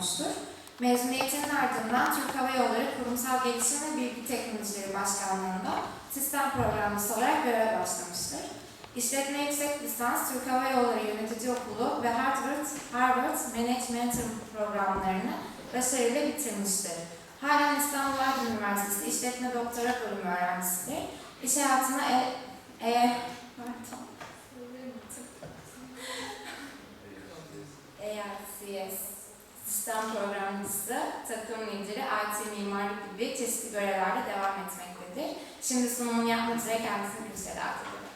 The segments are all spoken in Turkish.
olmuştur. Mezuniyetinin ardından Türk Hava Yolları Kurumsal Gelişim ve Bilgi Teknolojileri Başkanlığı'nda sistem programcısı olarak göreve başlamıştır. İşletme Yüksek Lisans Türk Hava Yolları Yönetici Okulu ve Harvard, Harvard Management programlarını başarıyla bitirmiştir. Halen İstanbul Aydın Üniversitesi İşletme Doktora Bölümü öğrencisidir. İş hayatına e, e, pardon, ERCS sistem programcısı, takım lideri, IT mimarlık gibi çeşitli görevlerde devam etmektedir. Şimdi sunumunu yapmak üzere kendisini kürsüye davet ediyorum.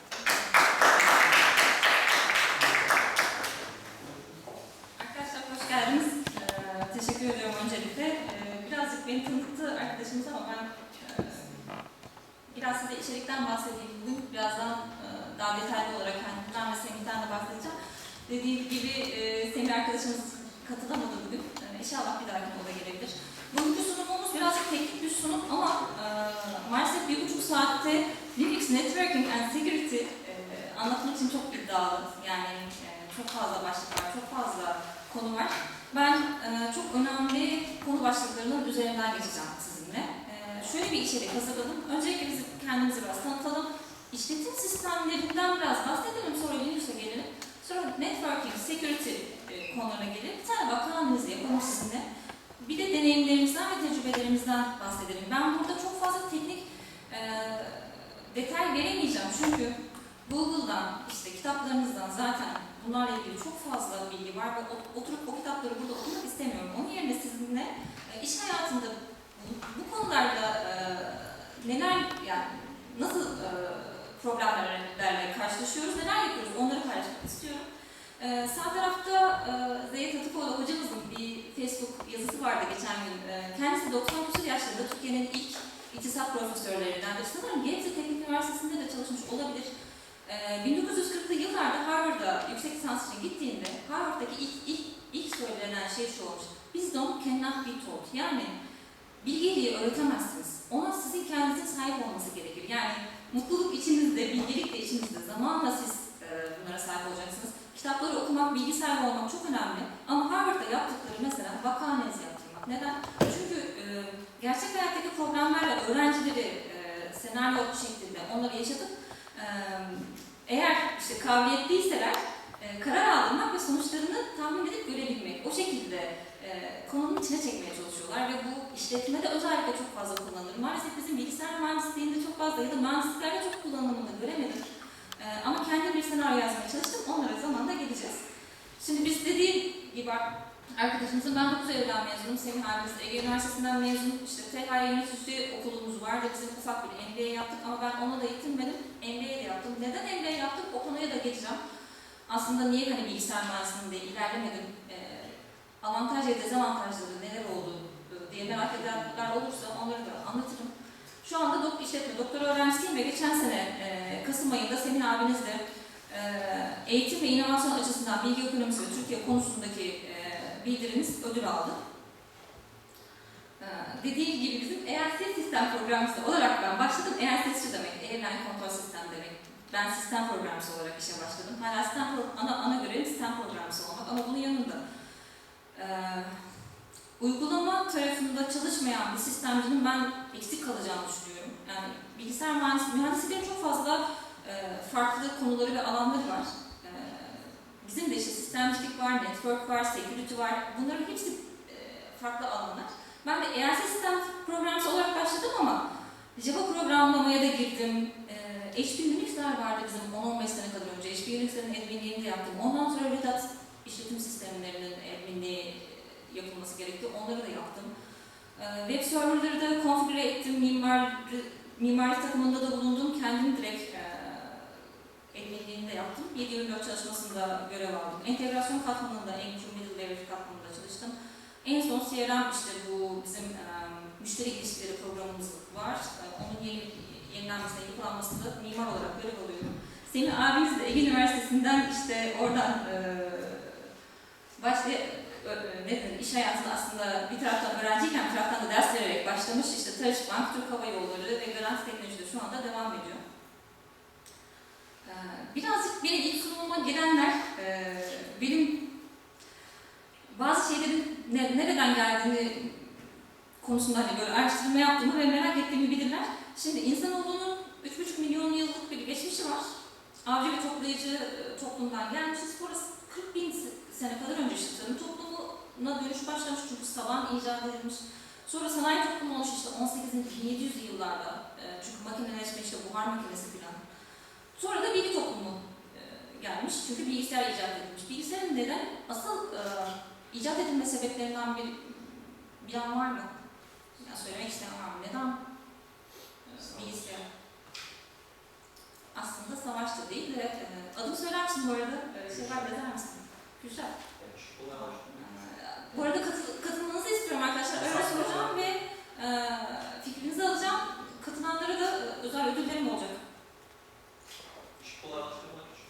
Arkadaşlar hoş geldiniz. Ee, teşekkür ediyorum öncelikle. Ee, birazcık beni tanıttı arkadaşımız ama ben e, biraz size içerikten bahsedeyim. Birazdan e, daha detaylı olarak kendimden ve Semih'ten de bahsedeceğim. Dediğim gibi e, Semih arkadaşımız katılamadı bugün. E, inşallah bir dahaki o da gelebilir. Bugünkü sunumumuz birazcık teknik bir sunum ama e, maalesef bir buçuk saatte Linux Networking and Security e, anlatmak için çok iddialı. Yani e, çok fazla başlık var, çok fazla konu var. Ben e, çok önemli konu başlıklarının üzerinden geçeceğim sizinle. E, şöyle bir içerik hazırladım. Öncelikle biz kendimizi biraz tanıtalım. İşletim sistemlerinden biraz bahsedelim, sonra Linux'a gelelim. Sonra networking, security e, konularına gelelim. Bir tane vaka analizi yapalım sizinle. Bir de deneyimlerimizden ve tecrübelerimizden bahsedelim. Ben burada çok fazla teknik e, detay veremeyeceğim çünkü Google'dan, işte kitaplarınızdan zaten bunlarla ilgili çok fazla bilgi var ve ot- oturup o kitapları burada okumak istemiyorum. Onun yerine sizinle e, iş hayatında bu, bu konularda e, neler yani nasıl e, problemlerle karşılaşıyoruz, neler yapıyoruz onları paylaşmak istiyorum. E, sağ tarafta e, Atıkoğlu hocamızın bir Facebook yazısı vardı geçen gün. E, kendisi 90 küsur yaşlarında Türkiye'nin ilk iktisat profesörlerindendir. Sanırım Gebze Teknik Üniversitesi'nde de çalışmış olabilir. Ee, 1940'lı yıllarda Harvard'a yüksek lisans için gittiğinde Harvard'daki ilk, ilk, ilk söylenen şey şu olmuş. Wisdom cannot be taught. Yani bilgeliği öğretemezsiniz. Ona sizin kendinizin sahip olması gerekir. Yani mutluluk içinizde, bilgelik de içinizde. Zamanla siz e, bunlara sahip olacaksınız. Okumak, bilgi sahibi olmak çok önemli. Ama Harvard'da yaptıkları mesela vaka analizi yaptırmak. Neden? Çünkü e, gerçek hayattaki problemlerle öğrencileri e, senaryo şeklinde onları yaşatıp e, eğer işte kabiliyetliyseler e, karar aldırmak ve sonuçlarını tahmin edip görebilmek. O şekilde e, konunun içine çekmeye çalışıyorlar ve bu işletmede özellikle çok fazla kullanılır. Maalesef bizim bilgisayar mühendisliğinde çok fazla ya da mühendisliklerde çok kullanımını göremedim. E, ama kendi bir senaryo yazmaya çalıştım. Onlara zamanla geleceğiz. Şimdi biz dediğim gibi arkadaşımızın ben 9 Eylül'den mezunum. Semih abimiz Ege Üniversitesi'nden mezun. İşte THY Yönetici okulumuz vardı. Bizim ufak bir MBA yaptık ama ben ona da yetinmedim. MBA de yaptım. Neden MBA yaptık? O konuya da geçeceğim. Aslında niye hani bilgisayar mühendisliğinde ilerlemedim? Ee, avantaj ve dezavantajları neler oldu e, diye merak edenler olursa onları da anlatırım. Şu anda dok işletme doktora öğrencisiyim ve geçen sene e, Kasım ayında Semih abinizle e, eğitim ve inovasyon açısından bilgi ekonomisi ve Türkiye konusundaki e, bildiriniz ödül aldı. Ee, dediğim gibi bizim ERS sistem programcısı olarak ben başladım. ERS şu demek, Airline Kontrol Sistem demek. Ben sistem programcısı olarak işe başladım. Hala sistem ana, ana görevim sistem programcısı olmak ama bunun yanında e, uygulama tarafında çalışmayan bir sistemcinin ben eksik kalacağını düşünüyorum. Yani bilgisayar mühendis, mühendisliklerin çok fazla e, farklı konuları ve alanları var. E, bizim de işte sistemcilik var, network var, security var. Bunların hepsi e, farklı alanlar. Ben de ERC sistem programcısı olarak başladım ama Java programlamaya da girdim. Ee, HP Linux'ler vardı bizim 10-15 sene kadar önce. HP Linux'lerin adminliğini de yaptım. Ondan sonra Red Hat işletim sistemlerinin adminliği yapılması gerekti. Onları da yaptım. Ee, web serverları da konfigüre ettim. Mimar, mimari takımında da bulundum. Kendim direkt e, de yaptım. 7-24 çalışmasında görev aldım. Entegrasyon katmanında, Encure Middleware katmanında çalıştım. En son CRM işte bu bizim e, müşteri ilişkileri programımız var. E, onun yeni, yenilenmesine, yapılanmasında mimar olarak görev alıyorum. Semih abimiz de Ege Üniversitesi'nden işte oradan e, e, iş hayatına aslında bir taraftan öğrenciyken bir taraftan da ders vererek başlamış. İşte Tarış Bank, Türk Hava Yolları ve Garanti Teknoloji'de şu anda devam ediyor. E, birazcık benim ilk sunumuma gelenler e, benim bazı şeylerin ne, nereden geldiğini konusunda hani böyle araştırma yaptığımı ve merak ettiğimi bilirler. Şimdi insanoğlunun 3,5 milyon yıllık bir geçmişi var. Avcı ve toplayıcı e, toplumdan gelmişiz. Sonrası 40 bin sene kadar önce işte tarım toplumuna dönüş başlamış çünkü saban icat edilmiş. Sonra sanayi toplumu olmuş işte 18. 1700 yıllarda e, çünkü makineleşme işte buhar makinesi falan. Sonra da bilgi toplumu e, gelmiş çünkü bilgisayar icat edilmiş. Bilgisayarın neden asıl e, icat edilme sebeplerinden bir bilen var mı? Ya söylemek isteyen var mı? Neden bilgisayar? Aslında savaşta değil de adını söyler misin bu arada? E, şey var yazar mısın? Güzel. Bu arada katıl, katılmanızı istiyorum arkadaşlar. Öyle soracağım ve e, fikrinizi alacağım. Katılanlara da e, özel ödüllerim olacak. İş kolaylaştırmak için.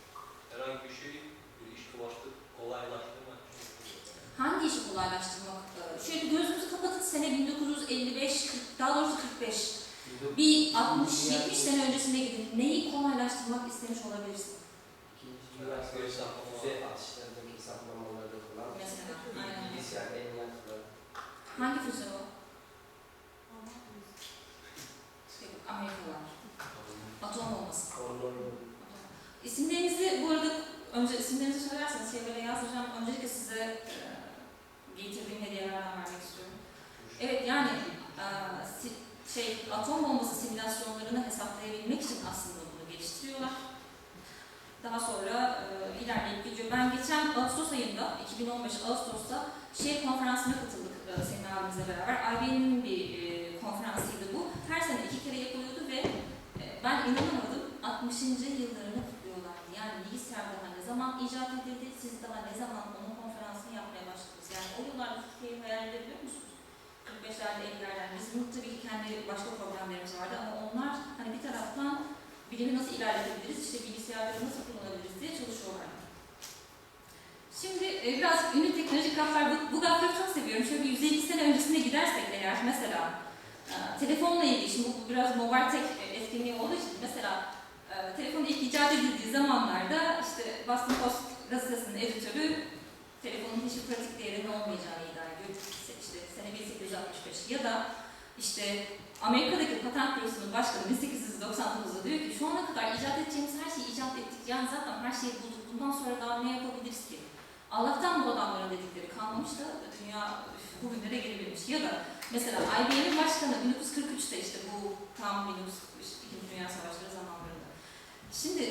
Herhangi bir şeyi bir iş kolaylaştır, kolaylaştırmak için. yapılıyor. Hangi işi kolaylaştırmak? E, şöyle gözünüzü kapatın sene 1955, 40, daha doğrusu 45. Bir 60-70 sene öncesine gidin. Neyi kolaylaştırmak istemiş olabilirsin? İkinci Füze atışlarındaki hesaplamalarda falan Mesela. Aynen. bilgisayar en yaklı. Hangi füze o? Amerikalılar. Atom bombası. Onların İsimlerinizi bu arada önce isimlerinizi söylerseniz şeylere yazdıracağım. Öncelikle size e, getirdiğim hediyelerden vermek istiyorum. Evet yani e, şey atom bombası simülasyonlarını hesaplayabilmek için aslında bunu geliştiriyorlar. Daha sonra e, ilerleyip gidiyor. Ben geçen Ağustos ayında, 2015 Ağustos'ta şey konferansına katıldık e, Senin abimizle beraber. IBM'in bir e, konferansıydı bu. Her sene iki kere yapılıyordu ve e, ben inanamadım. 60. yıllarını kutluyorlardı. Yani bilgisayar daha ne zaman icat edildi, siz daha ne zaman onun konferansını yapmaya başladınız. Yani o yıllarda Türkiye'yi hayal edebiliyor musunuz? 45'lerde, 50'lerde. Bizim tabii ki kendi başka problemlerimiz vardı ama onlar hani bir taraftan bilimi nasıl ilerletebiliriz, işte bilgisayarları nasıl kullanabiliriz diye çalışıyorlardı. Şimdi e, biraz ünlü teknolojik raflar, bu, bu rafları çok seviyorum. Şöyle bir 150 sene öncesine gidersek eğer mesela e, telefonla ilgili, şimdi bu biraz mobile tek e, etkinliği olduğu için mesela e, telefon ilk icat edildiği zamanlarda işte Boston Post gazetesinin editörü telefonun hiçbir pratik değerinin olmayacağını iddia ediyor. İşte sene 1865 ya da işte Amerika'daki patent bürosunun başkanı 1899'da diyor ki şu ana kadar icat edeceğimiz her şeyi icat ettik. Yani zaten her şeyi bulduk. Bundan sonra daha ne yapabiliriz ki? Allah'tan bu adamların dedikleri kalmamış da dünya bugünlere gelebilmiş. Ya da mesela IBM'in başkanı 1943'te işte bu tam 1943 İkinci Dünya Savaşları zamanlarında. Şimdi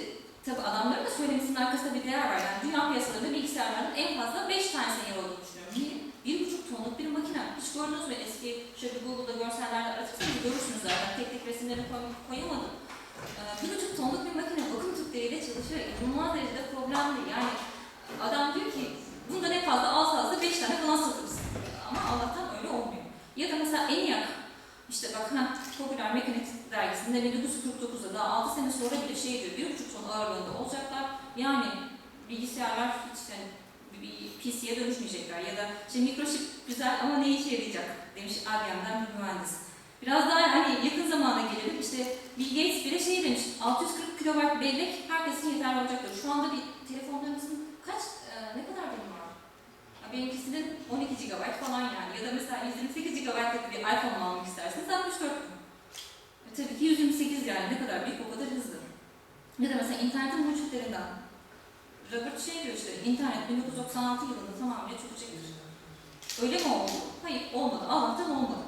tabi adamların da söylemesinin arkasında bir değer var. Yani dünya piyasalarında bilgisayarların en fazla 5 tanesinin yer olduğunu düşünüyorum. Niye? Bir buçuk tonluk bir makine. Hiç gördünüz mü eski şöyle Google'da görsellerde aratırsanız görürsünüz zaten. Tek tek resimlerini koy, koyamadım. Ee, bir buçuk tonluk bir makine bakım tüpleriyle çalışıyor. İnanılmaz derecede problemli. Yani adam diyor ki bunda ne fazla az fazla 5 tane falan satarız. Ama Allah'tan öyle olmuyor. Ya da mesela ENIAC işte bak ha, Popüler Mekanik dergisinde 1949'da daha 6 sene sonra bile şey diyor, bir buçuk ton ağırlığında olacaklar. Yani bilgisayarlar hiç yani bir PC'ye dönüşmeyecekler ya da işte mikroşip güzel ama ne işe yarayacak demiş IBM'den bir mühendis. Biraz daha hani yakın zamana gelelim işte Bill Gates bile şey demiş 640 kilobayt bellek herkesin yeterli olacaktır. Şu anda bir telefonlarımızın kaç e, ne kadar birim var? Ya benimkisinin 12 GB falan yani ya da mesela 128 GB'lık bir iPhone almak isterseniz 64 bin. E, tabii ki 128 yani ne kadar büyük o kadar hızlı. Ya da mesela internetin mucitlerinden Robert şey diyor işte, internet 1996 yılında tamamıyla çökecektir. Öyle mi oldu? Hayır, olmadı. Allah'tan olmadı.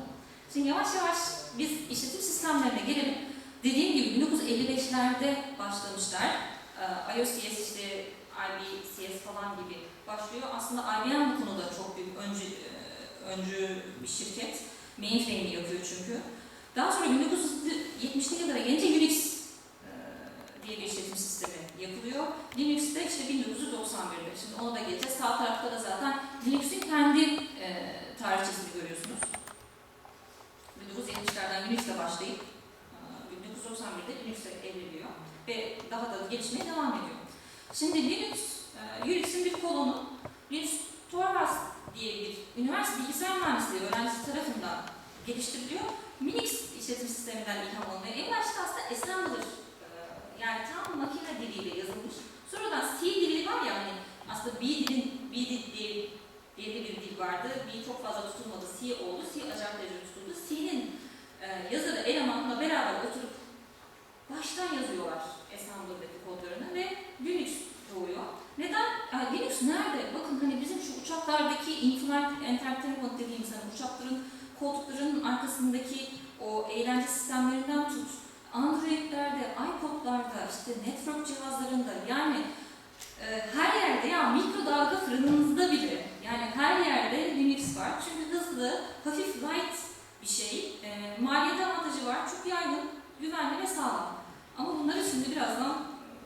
Şimdi yavaş yavaş biz işletim sistemlerine gelelim. Dediğim gibi 1955'lerde başlamışlar. Ee, IOCS işte IBCS falan gibi başlıyor. Aslında IBM bu konuda çok büyük öncü, e, öncü bir şirket. Mainframe'i yapıyor çünkü. Daha sonra 1970'li yıllara gelince Unix diye bir işletim sistemi yapılıyor. Linux de işte 1991'de. Şimdi ona da geleceğiz. Sağ tarafta da zaten Linux'in kendi e, tarihçesini görüyorsunuz. 1970'lerden Linux'le başlayıp e, 1991'de Linux'e evriliyor ve daha da gelişmeye devam ediyor. Şimdi Linux, e, Unix'in bir kolonu Linux Torvalds diye bir üniversite bilgisayar mühendisliği öğrencisi tarafından geliştiriliyor. Minix işletim sisteminden ilham alınıyor. En başta aslında assembler e, yani tam makine diliyle yazılmış. Sonradan C dili var ya hani aslında B dilin B dil diye bir dil vardı. B çok fazla tutulmadı. C oldu. C acayip derecede tutuldu. C'nin e, yazarı elemanla beraber oturup baştan yazıyorlar assembly'deki kodlarını ve Linux doğuyor. Neden? Yani Linux nerede? Bakın hani bizim şu uçaklardaki inflight entertainment dediğimiz hani uçakların koltukların arkasındaki o eğlence sistemlerinden tut, Android'lerde, iPod'larda, işte network cihazlarında yani e, her yerde ya mikrodalga fırınınızda bile yani her yerde Linux var. Çünkü hızlı, hafif light bir şey. E, maliyet avantajı var. Çok yaygın, güvenli ve sağlam. Ama bunları şimdi birazdan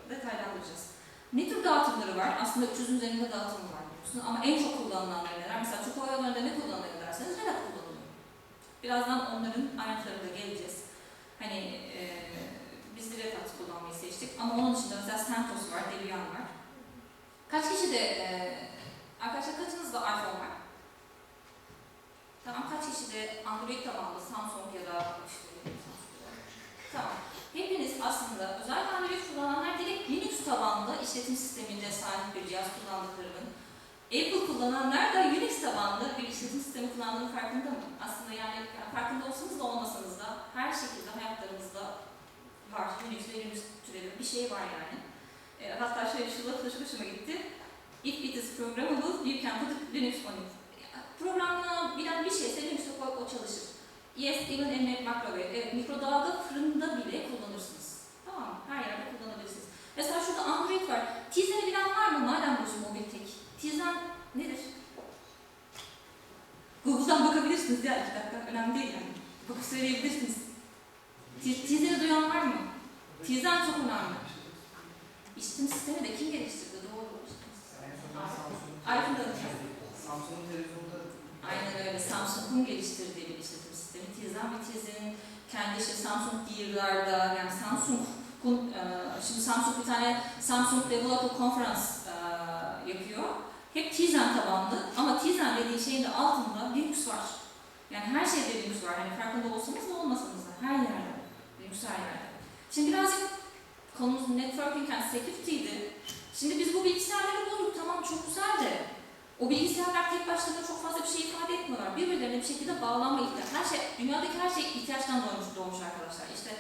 detaylandıracağız. Ne tür dağıtımları var? Aslında 300'ün üzerinde dağıtım var biliyorsunuz. Ama en çok kullanılanları neler? Mesela Türk Hava Yolları'nda ne kullanılıyor derseniz Red Hat kullanılıyor. Birazdan onların ayrıntılarına geleceğiz. Hani e, biz Red Hat kullanmayı seçtik. Ama onun dışında mesela CentOS var, Debian var. Kaç kişi de e, arkadaşlar kaçınızda iPhone var? Tamam kaç kişi de Android tabanlı Samsung ya da işte Tamam. Hepiniz aslında özel Android kullananlar direkt Linux tabanlı işletim sisteminde sahip bir cihaz kullandıklarının Apple kullananlar da Unix tabanlı bir işletim sistemi kullandığının farkında mı? Aslında yani, farkında olsanız da olmasanız da her şekilde hayatlarımızda var. Unix ve Linux türevi bir şey var yani. E, hatta şöyle şu lafı çok hoşuma gitti. If it is programmable, you can put Linux on it. Programlanabilen bir şeyse Linux'te o, o çalışır. Yes, even in microwave. Evet, mikrodalga fırında bile kullanırsınız. Tamam? Her yerde kullanabilirsiniz. Mesela şurada Android var. Tizen'i bilen var mı? Madem bu mobil tek. Tizen nedir? Google'dan bakabilirsiniz ya iki dakika. Önemli değil yani. Bakıp söyleyebilirsiniz. Tiz- Tizen'i duyan var mı? Tizen çok önemli. İşletim sistemi de kim geliştirdi? Doğru. iPhone'da da Samsung'un televizyonda Aynen öyle. Samsung'un geliştirdiği bir işletim sistemi. Tizen ve Tizen'in kendi işte Samsung Gear'larda yani Samsung'un e, şimdi Samsung bir tane Samsung Developer Conference e, yapıyor. Hep Tizen tabanlı ama Tizen dediği şeyin de altında Linux var. Yani her şeyde Linux var. Hani farkında olsanız da olmasanız da her yerde. Linux her yerde. Şimdi birazcık konumuz networking and security'ydi. Şimdi biz bu bilgisayarları bulduk. Tamam çok güzel de o bilgisayarlar tek başlarına çok fazla bir şey ifade etmiyorlar. Birbirlerine bir şekilde bağlanma ihtiyacı. Her şey, dünyadaki her şey ihtiyaçtan doğmuş, doğmuş arkadaşlar. İşte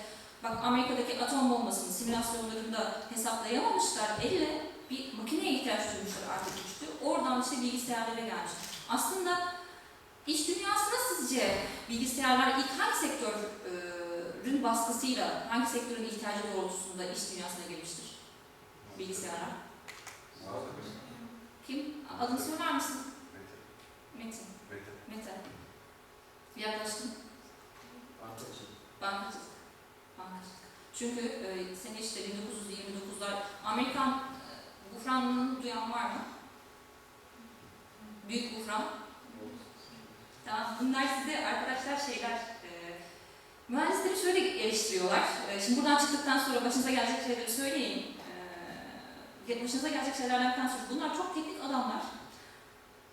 bak Amerika'daki atom bombasının simülasyonlarında hesaplayamamışlar. Elle bir makineye ihtiyaç duymuşlar artık güçlü. Oradan işte bilgisayarlara gelmiş. Aslında iş dünyasında sizce bilgisayarlar ilk hangi sektörün baskısıyla, hangi sektörün ihtiyacı doğrultusunda iş dünyasına girmiştir? Bilgisayarlar. Kim? Adını söyler misin? Metin. Mete. Yaklaştın. arkadaşım. Bankacılık. Bankacılık. Çünkü e, sene işte 1929'lar Amerikan buhranını duyan var mı? Büyük buhran. Tamam. Bunlar size arkadaşlar şeyler e, mühendisleri şöyle eleştiriyorlar. E, şimdi buradan çıktıktan sonra başınıza gelecek şeyleri söyleyeyim. E, başınıza gelecek şeylerden sonra bunlar çok teknik adamlar.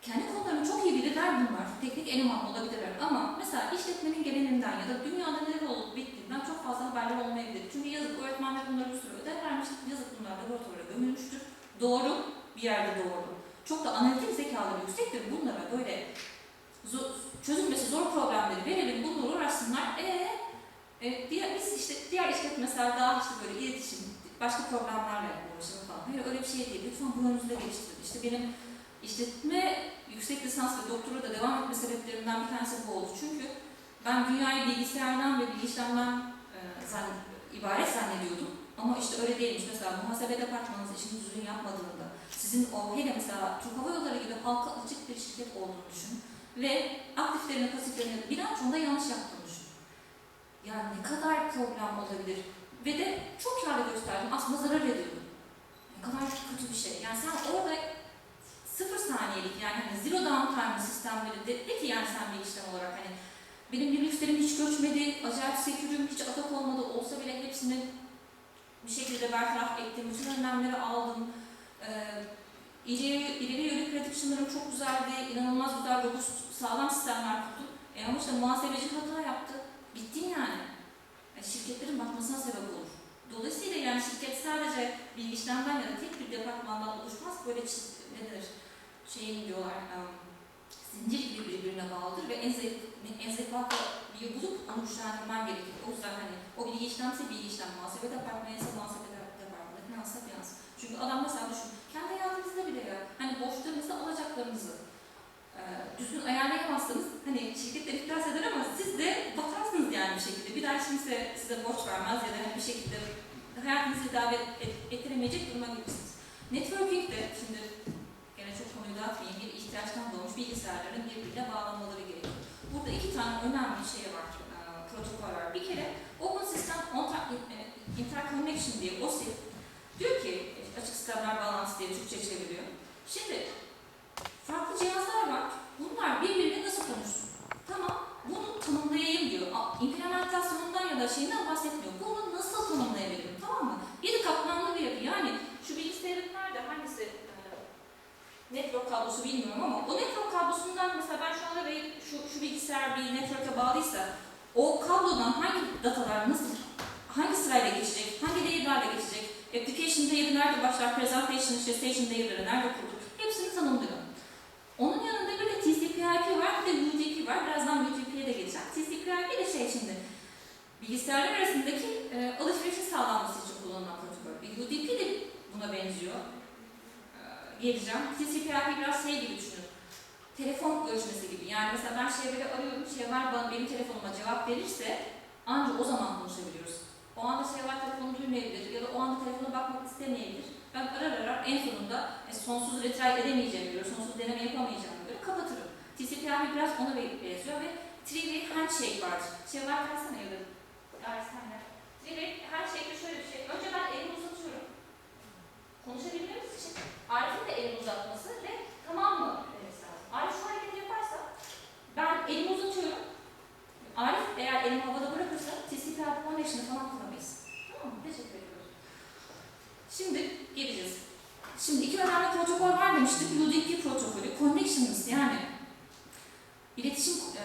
Kendi konularını çok iyi bilirler bunlar. Teknik eleman olabilirler ama mesela işletmenin genelinden ya da dünyada neler olup bittiğinden çok fazla haberler olmayabilir. Çünkü yazık öğretmenler bunları bir sürü ödev vermiştir. Yazık bunlar laboratuvara gömülmüştür. Doğru, bir yerde doğru. Çok da analitik zekaları yüksektir. Bunlara böyle çözülmesi zor problemleri verelim, bunlarla uğraşsınlar. Ee, e, diğer, biz işte diğer işletmeler daha işte böyle iletişim, başka programlarla uğraşalım falan. Hayır öyle bir şey değil. Lütfen bu yönünüzde geliştirin. İşte benim işletme yüksek lisans ve doktora da devam etme sebeplerimden bir tanesi bu oldu. Çünkü ben dünyayı bilgisayardan ve bilgisayardan e, zann ibaret zannediyordum. Ama işte öyle değilmiş. Mesela muhasebe departmanınız işini düzgün yapmadığında, sizin o hele mesela Türk Hava Yolları gibi halka açık bir şirket olduğunu düşün ve aktiflerini, pasiflerini bilançonda yanlış yaptığını düşün. Yani ne kadar problem olabilir ve de çok kârlı gösterdim. Aslında zarar ediyorum. Ne kadar kötü bir şey. Yani sen orada sıfır saniyelik yani hani zero downtime sistemleri de, de ki yani sen bir işlem olarak hani benim Linux'lerim hiç göçmedi, acayip sekürüm, hiç atak olmadı olsa bile hepsini bir şekilde bertaraf ettim, bütün önlemleri aldım. Ee, ileri, ileri yönelik prediction'larım çok güzeldi, inanılmaz güzel, robust, sağlam sistemler kurdum. E ama işte muhasebeci hata yaptı, bittin yani. yani. Şirketlerin batmasına sebep olur. Dolayısıyla yani şirket sadece bir işlemden ya da tek bir departmandan oluşmaz, böyle çiz, ne denir, şeyin diyorlar, um, zincir gibi birbirine bağlıdır ve en zayıf, en zayıf halkayı bulup onu güçlendirmen gerekir. O yüzden hani o bilgi işlemse bilgi işlem, muhasebe departmanı ise muhasebe departmanı, finansa finans. Çünkü adam mesela düşün, kendi hayatınızda bile ya, hani borçlarınızı, alacaklarınızı e, düzgün ayarlayamazsanız, hani şirketler iflas eder ama siz de batarsınız yani bir şekilde. Bir daha kimse size borç vermez ya da hani bir şekilde hayatınızı davet ettiremeyecek duruma gelirsiniz. Networking de şimdi gene çok konuyu dağıtmayayım ihtiyaçtan doğmuş bilgisayarların birbirine bağlanmaları gerekiyor. Burada iki tane önemli şey var, e, protokol var. Bir kere Open System Interconnection diye OSIP diyor ki açık sistemler bağlantısı diye Türkçe çeviriyor. Şimdi farklı cihazlar var. Bunlar birbiriyle nasıl konuşsun? Tamam, bunu tanımlayayım diyor. İmplementasyonundan ya da şeyinden bahsetmiyor. Bunu nasıl tanımlayabilirim? Tamam mı? Yedi katmanlı bir yapı. Yani şu bilgisayarın nerede? Hangisi? e, network kablosu bilmiyorum ama o network kablosundan mesela ben şu anda ve şu, şu bilgisayar bir network'e bağlıysa o kablodan hangi datalar nasıl hangi sırayla geçecek, hangi layer'larla geçecek, application layer'ı nerede başlar, presentation işte station layer'ları nerede kurulur, hepsini tanımlıyor. Onun yanında bir de TCP/IP var, bir de UDP var. Birazdan UDP'ye de geleceğim. TCP/IP de şey şimdi, bilgisayarlar arasındaki e, alışverişin sağlanması için kullanılan protokol. UDP de buna benziyor. E, geleceğim. TCP/IP biraz şey gibi düşünün. Telefon görüşmesi gibi. Yani mesela ben Şevval'i arıyorum, Şevval bana benim telefonuma cevap verirse ancak o zaman konuşabiliyoruz. O anda Şevval telefonu duymayabilir ya da o anda telefona bakmak istemeyebilir. Ben arar arar en sonunda e, sonsuz retry edemeyeceğim göre, sonsuz deneme yapamayacağım göre kapatırım. TCP/IP biraz ona benziyor ve three-way handshake vardır. Şevval versene ya da Gayet senle. Three-way handshake'de şöyle bir şey. Önce ben elimi uzatıyorum. Konuşabilmemiz için Arif'in de elini uzatması ve tamam mı demesi lazım. Arif şu hareketi yaparsa ben elimi uzatıyorum. Arif eğer elimi havada bırakırsa TCP/IP connection'ı falan kuramayız. Tamam mı? Teşekkür ediyoruz. Şimdi geleceğiz. Şimdi iki önemli protokol var demiştik. UDP protokolü. Connections yani iletişim, e,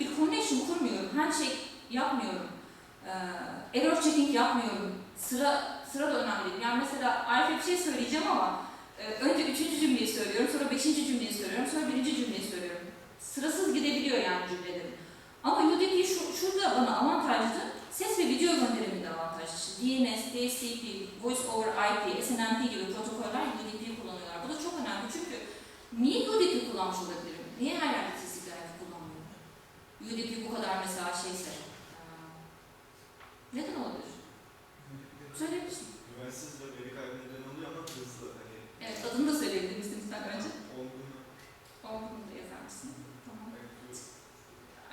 bir connection kurmuyorum. Handshake yapmıyorum. E, error checking yapmıyorum. Sıra sıra da önemli. Yani mesela Arif'e bir şey söyleyeceğim ama e, önce üçüncü cümleyi söylüyorum, sonra beşinci cümleyi söylüyorum, sonra birinci cümleyi söylüyorum. Sırasız gidebiliyor yani cümlelerim. Ama UDP şu, şurada bana avantajlı, ses ve video gönderiminde avantajlı. DNS, DHCP, Voice over IP, SNMP gibi protokoller UDP'yi kullanıyorlar. Bu da çok önemli çünkü niye UDP kullanmış olabilirim? Niye her yerde TCP/IP kullanmıyorum? UDP bu kadar mesela şeyse. Neden olabilir? Söyleyebilirsin. Güvensiz ve veri kaybı neden oluyor ama hızlı. Hani Evet, adını da söyleyebilir misin lütfen önce? olduğunu Olduğunu da yazar mısın? Tamam. belki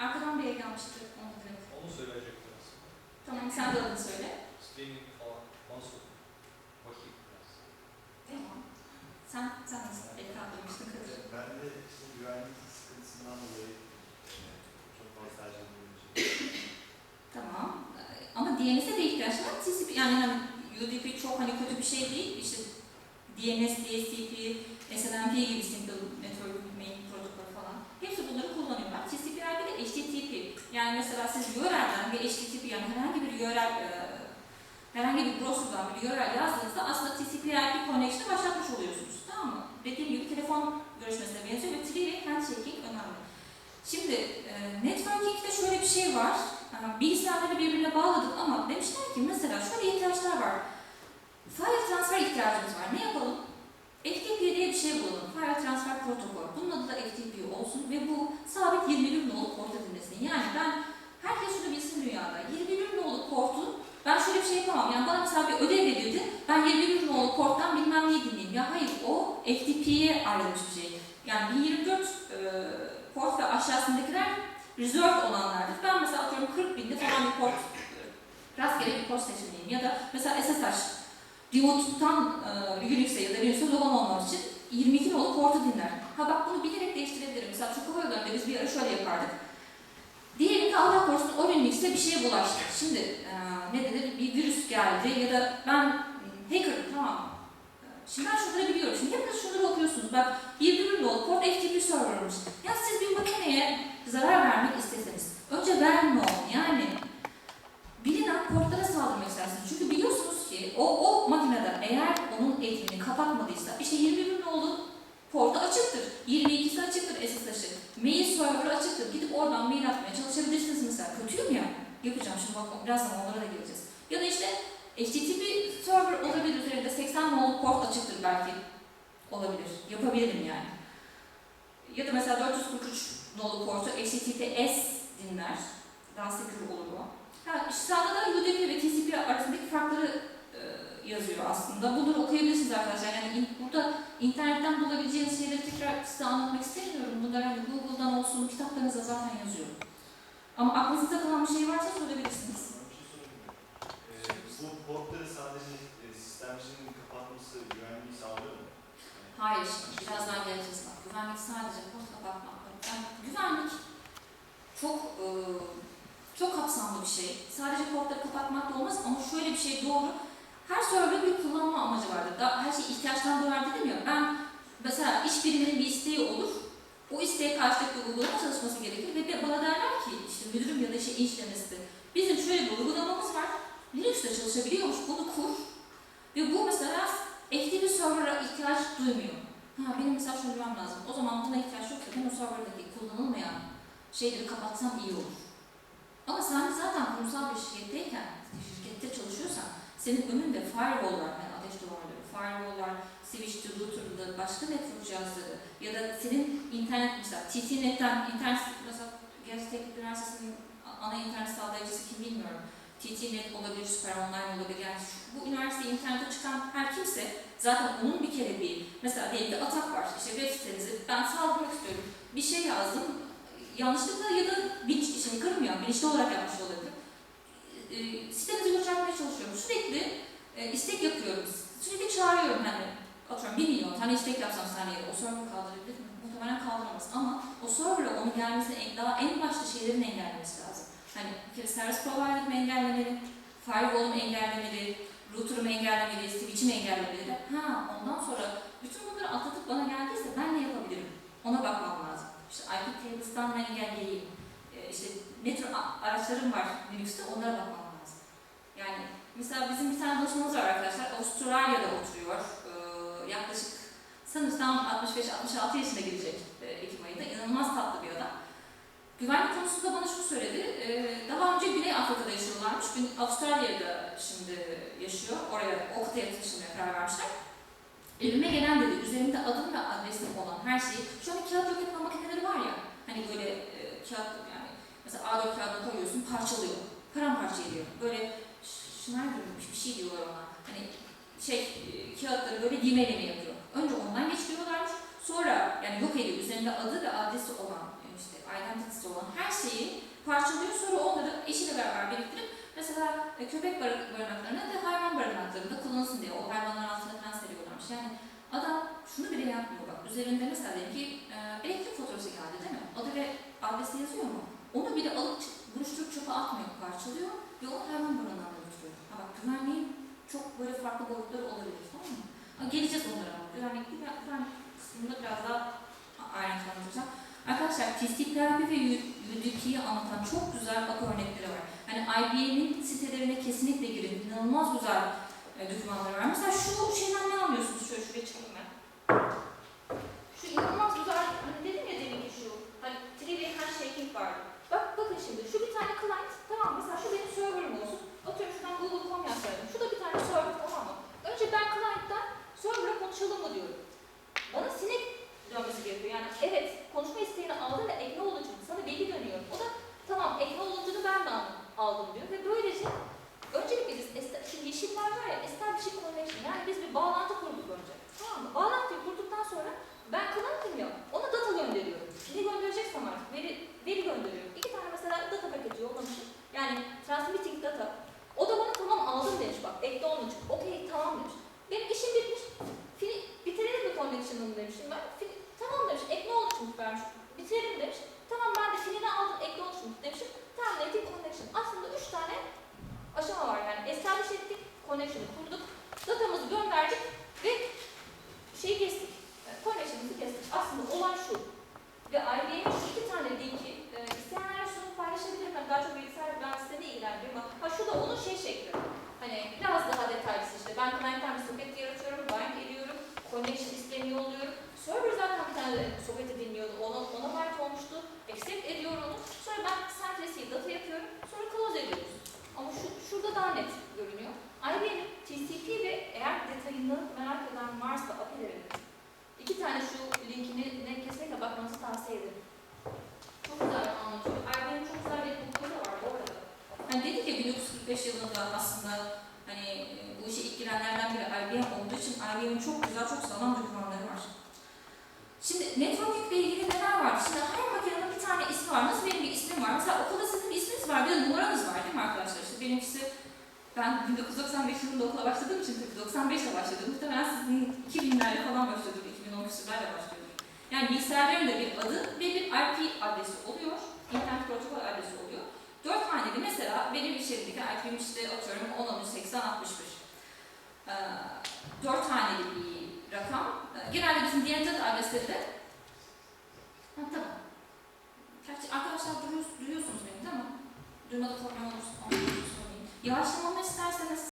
Arkadan bir gelmişti, onu direkt. Onu söyleyecektim aslında. Tamam, sen de adını söyle. Streaming falan. Nasıl? Bakayım biraz. Tamam. Sen, sen nasıl el kaldırmıştın Kadir? Ben de işte güvenlik sıkıntısından dolayı e, çok fazla tercih edilmeyecek. Tamam. Ama DNS'e de var. TCP, yani hani UDP çok hani kötü bir şey değil. İşte DNS, DSCP, SNMP gibi Single Network Main Protocol falan. Hepsi bunları kullanıyorlar. TCP/IP de HTTP. Yani mesela siz URL'den bir HTTP yani herhangi bir URL e, herhangi bir browser'dan bir URL yazdığınızda aslında TCP/IP connection'ı başlatmış oluyorsunuz. Tamam mı? Dediğim gibi telefon görüşmesine benziyor ve three-way handshaking önemli. Şimdi e, networking'de şöyle bir şey var. E, bilgisayarları birbirine bağladık ama demişler ki mesela şöyle ihtiyaçlar var. File transfer ihtiyacımız var. Ne yapalım? FTP diye bir şey bulalım. File Transfer Protokol. Bunun adı da FTP olsun ve bu sabit 21 nolu porta dinlesin. Yani ben herkes şunu bilsin dünyada. 21 nolu portu ben şöyle bir şey yapamam. Yani bana mesela bir ödev verildi. Ben 21 nolu porttan bilmem neyi dinleyeyim. Ya hayır o FTP'ye ayrılmış bir şey. Yani 1024 e, port ve aşağısındakiler reserved olanlardır. Ben mesela atıyorum 40 binde falan bir port rastgele bir port seçmeliyim. Ya da mesela SSH Remote'dan e, Unix'e ya da Linux'e logon olmak için 22 nolu portu dinler. Ha bak bunu bilerek değiştirebilirim. Mesela hava yollarında biz bir ara şöyle yapardık. Diyelim ki Allah korusun o Linux'te bir şeye bulaştı. Şimdi e, ne denir bir virüs geldi ya da ben hmm, hacker'ım tamam. E, Şimdi ben şunları biliyorum. Şimdi hepiniz şunları okuyorsunuz. Bak 21 nolu port FTP server'mış. Ya siz bir makineye zarar vermek isteseniz önce verme olun. Yani bilinen portlara saldırmak istersiniz. Çünkü biliyorsunuz ki o, o makinede eğer onun eğitimini kapatmadıysa işte 21 nolu portu açıktır. 22'si açıktır SSH'ı. gidip oradan mail atmaya çalışabilirsiniz mesela. Kötüyüm ya. Yapacağım şimdi bak birazdan onlara da geleceğiz. Ya da işte HTTP server olabilir üzerinde 80 nolu port açıktır belki. Olabilir. Yapabilirim yani. Ya da mesela 443 nolu portu HTTPS dinler. Daha secure olur. Ha, işte sağda da UDP ve TCP arasındaki farkları e, yazıyor aslında. Bunları okuyabilirsiniz arkadaşlar. Yani in- burada internetten bulabileceğiniz şeyleri tekrar size anlatmak istemiyorum. Bunlar hani Google'dan olsun, kitaplarınızda zaten yazıyor. Ama aklınızda kalan bir şey varsa sorabilirsiniz. Ee, bu portları sadece e, sistemcinin kapatması güvenliği sağlıyor mu? Yani Hayır, birazdan geleceğiz bak. Güvenlik sadece port kapatmak. Yani güvenlik çok e, çok kapsamlı bir şey. Sadece portları kapatmak da olmaz ama şöyle bir şey doğru. Her server'ın bir kullanma amacı vardır. Da, her şey ihtiyaçtan doğar dedim ya. Ben mesela iş biriminin bir isteği olur. O isteğe karşılıklı uygulama çalışması gerekir ve bana derler ki işte müdürüm ya da şey işlemesi. Bizim şöyle bir uygulamamız var. Linux'te çalışabiliyormuş. Bunu kur. Ve bu mesela FTP server'a ihtiyaç duymuyor. Ha benim mesela bilmem lazım. O zaman buna ihtiyaç serverdaki kullanılmayan şeyleri kapatsam iyi olur. Ama sen zaten kurumsal bir şirketteyken, şirkette çalışıyorsan senin önünde firewall var, yani ateş duvarları, firewall'lar, switch'ti, router'dı, başka network cihazları ya da senin internet mesela TT-Net'ten, internet mesela Gerçi Teknik Üniversitesi'nin ana internet sağlayıcısı kim bilmiyorum. TT-Net olabilir, Süper Online olabilir. Yani şu- bu üniversiteye internete çıkan her kimse zaten onun bir kere bir, mesela diyelim ki atak var, işte web sitenizi ben saldırmak istiyorum. Bir şey yazdım, yanlışlıkla ya da bilinç, şey kırmıyor, bilinçli olarak yapmış olabilir. E, sitenizi göstermeye çalışıyorum. Sürekli e, istek yapıyorum. Sürekli çağırıyorum hani. Atıyorum 1 milyon tane istek yapsam saniyede o server kaldırabilir mi? Muhtemelen kaldıramaz ama o server'a onun gelmesini daha en başta şeylerin engellemesi lazım. Hani bir kere servis provider'ımı engellemeli, firewall'umu engellemeli, router'ımı engellemeli, switch'imi engellemeli. Ha ondan sonra bütün bunları atlatıp bana geldiyse ben ne yapabilirim? Ona bakmam lazım. İşte IP tables'tan ne engelleyeyim? Ee, işte a- araçlarım var Linux'te onlara bakmam lazım. Yani mesela bizim bir tane dostumuz var arkadaşlar. Avustralya'da oturuyor. Ee, yaklaşık sanırsam 65-66 yaşına girecek e, Ekim ayında. İnanılmaz tatlı bir. Güvenlik konusunda bana şunu söyledi. Ee, daha önce Güney Afrika'da yaşıyorlarmış. Avustralya'da şimdi yaşıyor. Oraya o kıtaya taşınmaya karar vermişler. Evime gelen dedi, üzerimde adım ve adresim olan her şeyi, şu an kağıt yok etme makineleri var ya, hani böyle e, kağıt yani, mesela A4 kağıdına koyuyorsun, parçalıyor, paramparça ediyor. Böyle Schneider bir bir şey diyorlar ona. Hani şey, e, kağıtları böyle dimeleme yapıyor. Önce ondan geçiriyorlarmış, sonra yani yok ediyor, üzerinde adı ve adresi olan, e, işte identity'si olan her şeyi parçalıyor, sonra onları eşiyle beraber biriktirip mesela e, köpek barı- barınaklarına ve hayvan barınaklarında kullanılsın diye o hayvanların altına falan seriyorlarmış. Yani adam şunu bile yapmıyor bak. Üzerinde mesela diyelim ki e, elektrik faturası geldi değil mi? Adı ve adresi yazıyor mu? Onu bile alıp buruşturup çöpe atmıyor, parçalıyor ve onu hayvan barınağına götürüyor. Ha bak güvenliğin çok böyle farklı boyutları olabilir tamam mı? Ha, geleceğiz onlara güvenlik, güven- güvenlik kısmında biraz daha ayrıntılandıracağım. Arkadaşlar TCP/IP ve UDP'yi anlatan çok güzel bak örnekleri var. Hani IBM'in sitelerine kesinlikle girin. İnanılmaz güzel e, dokümanları var. Mesela şu şeyden ne anlıyorsunuz? Şöyle şuraya çıkayım demiş. Tamam ben de filini aldım ekle oluşturdum demişim. Terminating connection. Aslında üç tane aşama var yani. Establish ettik, connection'ı kurduk, datamızı gönderdik ve şeyi kestik. Connection'ımızı kestik. Aslında olan şu. Ve IBM şu iki tane linki e, isteyenler sunup paylaşabilirim. Yani daha çok bilgisayar mühendisliğine de ilgilendiriyorum. Ha şu da onun şey şekli. Hani biraz daha detaylısı işte. Ben client'ten bir soket yaratıyorum, bind ediyorum, connection isteniyor oluyorum. Server zaten bir tane soketi dinliyordu. Ona, ona byte olmuştu. Accept ediyor onu. Sonra ben send receive data yapıyorum. Sonra close ediyoruz. Ama şu, şurada daha net görünüyor. IBM'in TCP ve eğer detayını merak eden varsa API'lerin iki tane şu linkini ne kesinlikle bakmanızı tavsiye ederim. Çok güzel anlatıyor. IBM'in çok güzel bir bookları da var bu arada. Hani dedik ya 1945 yılında aslında hani e, bu işe ilk girenlerden biri IBM olduğu için IBM'in çok güzel, çok sağlam dokümanı Şimdi networking ile ilgili neler var? Şimdi her makinenin bir tane ismi var. Nasıl benim bir ismim var? Mesela okulda sizin bir isminiz var, bir de numaranız var değil mi arkadaşlar? İşte benimkisi ben 1995 yılında okula başladığım için tabii 95'te başladım. Muhtemelen sizin 2000'lerle falan başlıyordur, 2010 küsürlerle başlıyordur. Yani bilgisayarların da bir adı ve bir IP adresi oluyor. internet protokol adresi oluyor. Dört haneli mesela benim iş yerindeki IP'm işte atıyorum 10, 13, 80, 61. Ee, dört haneli bir rakam. Genelde bizim DNZ adresleri Ha, tamam. Gerçi arkadaşlar duyuyor, duyuyorsunuz beni değil mi? Duymada problem olursa söyleyin. Yavaşlamamı isterseniz